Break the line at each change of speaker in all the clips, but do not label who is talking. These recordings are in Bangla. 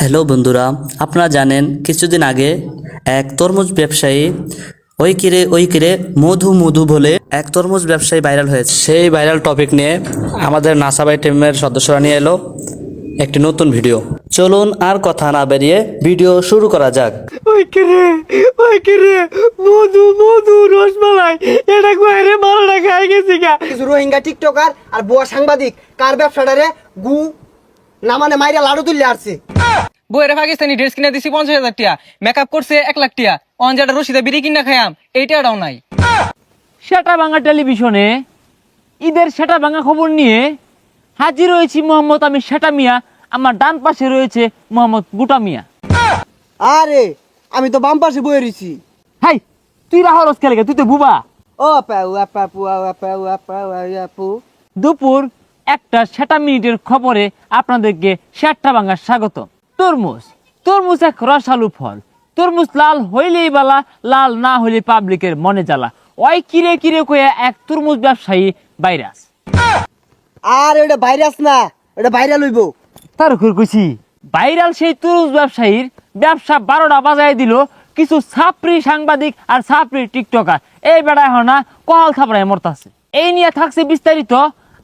হ্যালো বন্ধুরা আপনারা জানেন কিছুদিন আগে এক তরমুজ ব্যবসায়ী ওই কিরে ওই কিরে মধু মধু বলে এক তরমুজ ব্যবসায়ী ভাইরাল হয়েছে। সেই ভাইরাল টপিক নিয়ে আমাদের নাসাবাই টিমের সদস্যরা নিয়ে এলো একটি নতুন ভিডিও চলুন আর কথা না বেরিয়ে ভিডিও শুরু করা যাক।
ওই কিরে ওই কিরে মধু মধু রসমালাই এটা কয়ে মারাটা খাই গেছি গা।
রোহিঙ্গা টিকটকার আর বুয়া সাংবাদিক কার ব্যবসাটারে গু না মানে মাইরা লাড়ু তুললে আসছে
বইয়ের পাকিস্তানি ড্রেস কিনে দিছি পঞ্চাশ হাজার টিয়া। মেকআপ করছে এক লাখ টিয়া। অঞ্জাটা রশিদা বিড়ি কিনা খায়াম এইটাও নাই।
সেটা ভাঙা টেলিভিশনে ঈদের সেটা ভাঙা খবর নিয়ে হাজির হয়েছি মোহাম্মদ আমি সেটা মিয়া আমার ডান পাশে রয়েছে মোহাম্মদ গুটা মিয়া
আরে আমি তো বাম পাশে বয়ে রয়েছি।
হাই তুই রাহরস খেলে তুই তো বুবা
ও আপা আপু
দুপুর একটা সেটা মিনিটের খবরে আপনাদেরকে সেটটা ভাঙার স্বাগত। তরমুজ। তরমুজ এক রসালু ফল। তরমুজ লাল হইলেই বালা লাল না হইলে পাবলিকের মনে জ্বালা। ওই কিরে কিরে কয়ে এক তরমুজ ব্যবসায়ী ভাইরাস।
আর ওটা ভাইরাস না ওটা ভাইরাল হইব।
তার উপর কইছি ভাইরাল সেই তরমুজ ব্যবসায়ীর ব্যবসা বারোটা বাজায় দিল কিছু ছাপরি সাংবাদিক আর ছাপরি টিকটকার। এই বেড়ায় হনা কহাল থাপড়ায় মরতাছে। এই নিয়ে থাকছে বিস্তারিত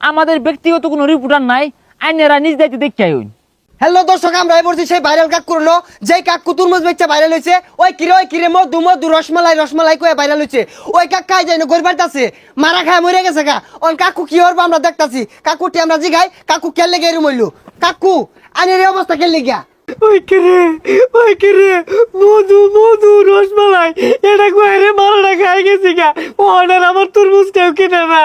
আমাদের ব্যক্তিগত কোনো রিপোর্টার নাই আইনেরা নিজ দায়িত্বে দেখতে হইন।
হ্যালো দর্শক আমরা বলছি সেই ভাইরাল কাক করল যেই কাক কুতুরমুজ বেচছে ভাইরাল হয়েছে ওই কিরে ওই কিরে মধু মধু রসমালাই রসমালাই কয়ে ভাইরাল হয়েছে। ওই কাক খাই যায় না গরিবার আছে মারা খায় মরে গেছে কা ওই কাকু কি হরবো আমরা দেখতাছি কাকুটি আমরা জিগাই কাকু কেলে গেরু মইলু কাকু আনের এই অবস্থা কেলে গিয়া
ওই কিরে ওই কিরে মধু মধু রসমালাই এটা কয়ে মারাটা খাই গেছি গা। অর্ডার আমার তরমুজ কেউ কিনে না।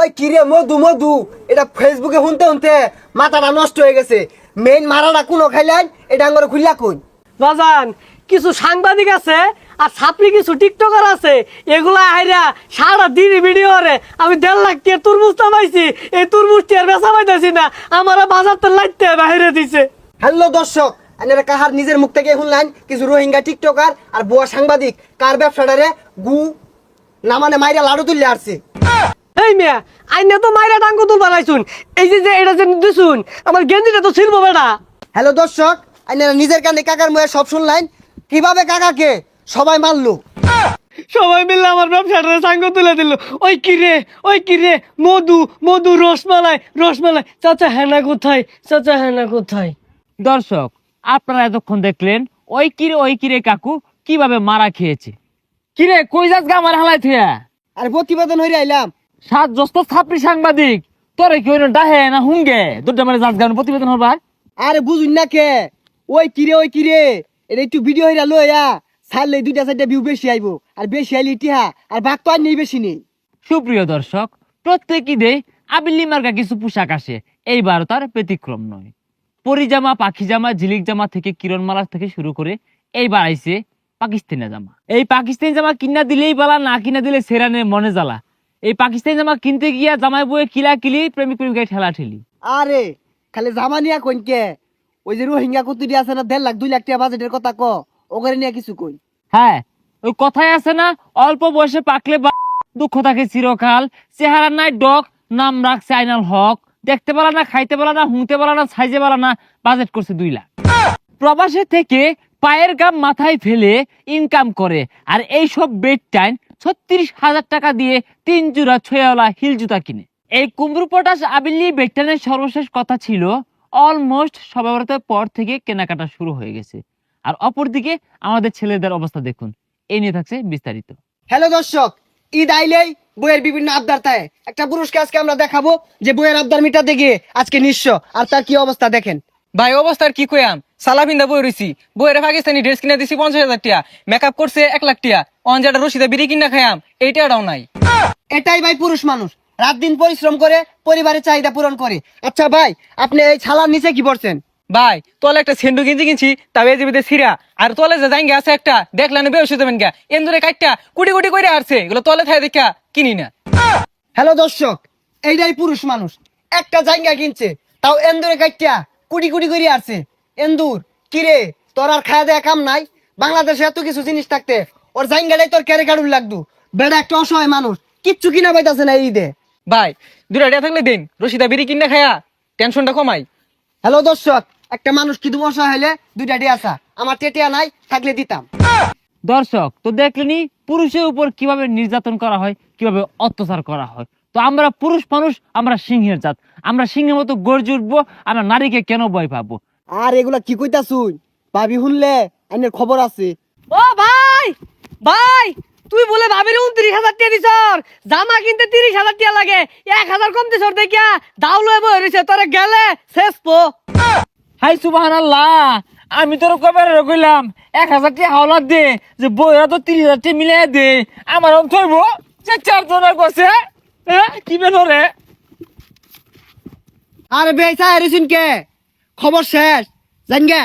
ওই কিরে মধু মধু? এটা ফেসবুকে শুনতে শুনতে মাথাটা নষ্ট হয়ে গেছে। মেইন মারাটা কোনো খাইলেন? এটা আঙ্গরে খুললা কই?
বাজান কিছু সাংবাদিক আছে আর ছাপড়ি কিছু টিকটকার আছে। এগুলা আইরা সারা দিন ভিডিও রে। আমি দেড় লাখ টিয়ার তরমুজ পাইছি এই তরমুজ টিয়ার বেচা পাইতেছি না। আমার বাজার তো লাইতে বাইরে দিছে।
হ্যালো দর্শক আনেরা কাহার নিজের মুখ থেকে শুনলেন? কিছু রোহিঙ্গা টিকটকার আর বুয়া সাংবাদিক। কার ব্যবসাটারে গু না মানে মাইরা লাড়ু তুললে আসছে।
এই মিয়া আইনে তো মাইরা টাঙ্গু তুল বানাইছুন। এই যে যে এটা যে দিছুন আমার গেঞ্জিটা তো ছিলবো বেটা।
হ্যালো দর্শক নিজের কানে কাকার মুয়ে সব শুনলেন? কীভাবে কাকাকে? সবাই মারলো।
সবাই মিলে আমার ব্যবসাটা সাঙ্গ তুলে দিল। ওই কিরে ওই কিরে মধু মধু রসমালাই রসমালাই। চাচা হেনা কোথায়? চাচা হেনা কোথায়?
দর্শক আপনারা এতক্ষণ দেখলেন ওই কিরে ওই কিরে কাকু কীভাবে মারা খেয়েছে? কিরে কই যাস গা আমার হালাই থিয়া?
আর প্রতিবেদন হয়ে আইলাম।
সাত জস্ত ছাপরি সাংবাদিক। তোরে কি হইল? ডাহে না হুঙ্গে? দুটা মানে যাস গান প্রতিবেদন হবার
আরে বুঝুন না কে? ওই কিরে ওই কিরে এটা একটু ভিডিও হইরা লইয়া ছাড়লে দুইটা চারটা ভিউ বেশি আইবো। আর বেশি আইলে ইতিহা। আর বাঘ তো আর নেই বেশি নেই।
সুপ্রিয় দর্শক প্রত্যেক ঈদে আবিল্লি মার্কা কিছু পোশাক আসে। এইবার তার ব্যতিক্রম নয়। পরিজামা পাখি জামা ঝিলিক জামা থেকে কিরণমালা থেকে শুরু করে এইবার আইছে পাকিস্তানি জামা। এই পাকিস্তানি জামা কিনা দিলেই বালা না কিনা দিলে সেরানের মনে জ্বালা। এই পাকিস্তানি জামা কিনতে গিয়া জামাই বয়ে কিলা কিলি প্রেমিক প্রেমিকায় ঠেলা ঠেলি।
আরে খালি জামা নিয়া কইন কে? ওই যে রোহিঙ্গা কুতুরি আছে না দেড় লাখ দুই লাখ টাকা বাজেটের কথা ক ওখানে নিয়ে কিছু কই?
হ্যাঁ ওই কথাই আছে না অল্প বয়সে পাকলে দুঃখ থাকে চিরকাল। চেহারা নাই ডক নাম রাখছে আইনাল হক। দেখতে পারা না খাইতে পারা না হুঁতে পারা না সাইজে পারা না বাজেট করছে দুই লাখ। প্রবাসে থেকে পায়ের গাম মাথায় ফেলে ইনকাম করে। আর এই সব বেড টাইম ছত্রিশ হাজার টাকা দিয়ে তিন জোড়া ছয়াওয়ালা হিল জুতা কিনে। এই কুমড়ু পটাশ আবিল্লি বেডটানের সর্বশেষ কথা ছিল অলমোস্ট সবাবতের পর থেকে কেনাকাটা শুরু হয়ে গেছে। আর অপরদিকে আমাদের ছেলেদের অবস্থা দেখুন এই নিয়ে থাকছে বিস্তারিত।
হ্যালো দর্শক ঈদ আইলেই বইয়ের বিভিন্ন আবদার থাকে। একটা পুরুষকে আজকে আমরা দেখাবো যে বইয়ের আবদার মিটাতে গিয়ে আজকে নিঃস্ব। আর তার কি অবস্থা দেখেন?
ভাই অবস্থার কি কয়াম সালা পিন্দা বই রইছি। বইয়ের পাকিস্তানি ড্রেস কিনে দিছি পঞ্চাশ হাজার টিয়া মেকআপ করছে এক লাখ টিয়া অঞ্জাটা রশিদা বিড়ি কিনা খায়াম এইটাও নাই।
এটাই ভাই পুরুষ মানুষ। রাত দিন পরিশ্রম করে পরিবারের চাহিদা পূরণ করে। আচ্ছা ভাই আপনি এই ছালার নিচে কি পড়ছেন?
ভাই তোলে একটা সেন্ডু গেঞ্জি কিনছি তবে জিবিতে ছিড়া আর তোলে যে জাঙ্গে আছে একটা দেখলেন বেউসে যাবেন গা। এন্দুরে কাটটা কুটি কুটি করে আসছে এগুলো তোলে থাকে দেখা কিনি না।
হ্যালো দর্শক এইটাই পুরুষ মানুষ। একটা জায়গা কিনছে তাও এন্দুরে কাটিয়া কুটি কুটি করে আসছে এন্দুর কিরে তোর আর খাওয়া দেয়া কাম নাই? বাংলাদেশে এত কিছু জিনিস থাকতে ওর জায়গাটাই তোর ক্যারে কাড়ুর লাগতো বেড়া একটা অসহায় মানুষ। কিচ্ছু কিনা পাইতাছে না এই ঈদে।
ভাই দুটা টাকা থাকলে দিন। রশিদা বিড়ি কিনা খায়া টেনশনটা কমাই।
হ্যালো দর্শক একটা মানুষ কি তুমি অসহায় হলে দুইটা টিয়া আসা। আমার টেটিয়া নাই থাকলে দিতাম।
দর্শক তো দেখলেনি পুরুষের উপর কীভাবে নির্যাতন করা হয় কীভাবে অত্যাচার করা হয়। তো আমরা পুরুষ মানুষ আমরা সিংহের জাত। আমরা সিংহের মতো গর্জে উঠবো আমরা নারীকে কেন ভয় পাবো?
আর এগুলা কি কইতা শুন ভাবি শুনলে আইনের খবর আছে।
ও ভাই! ভাই তুই বলে ভাবির উনত্রিশ হাজার টাকা দিছ জামা কিনতে তিরিশ হাজার টাকা লাগে। এক হাজার কম দিছ দেখিয়া দাও লয়ে বই রয়েছে তোরে গেলে শেষ পো।
হাই সুবাহান আল্লাহ আমি তোর কবে কইলাম এক হাজার টাকা হাওলাত দে যে বইরা তো তিরিশ হাজার টাকা মিলিয়ে দে আমার অন থইব যে চার জনের কাছে হ্যাঁ কি বেনরে
আরে বেসা এরিসিন কে খবর শেষ জান গে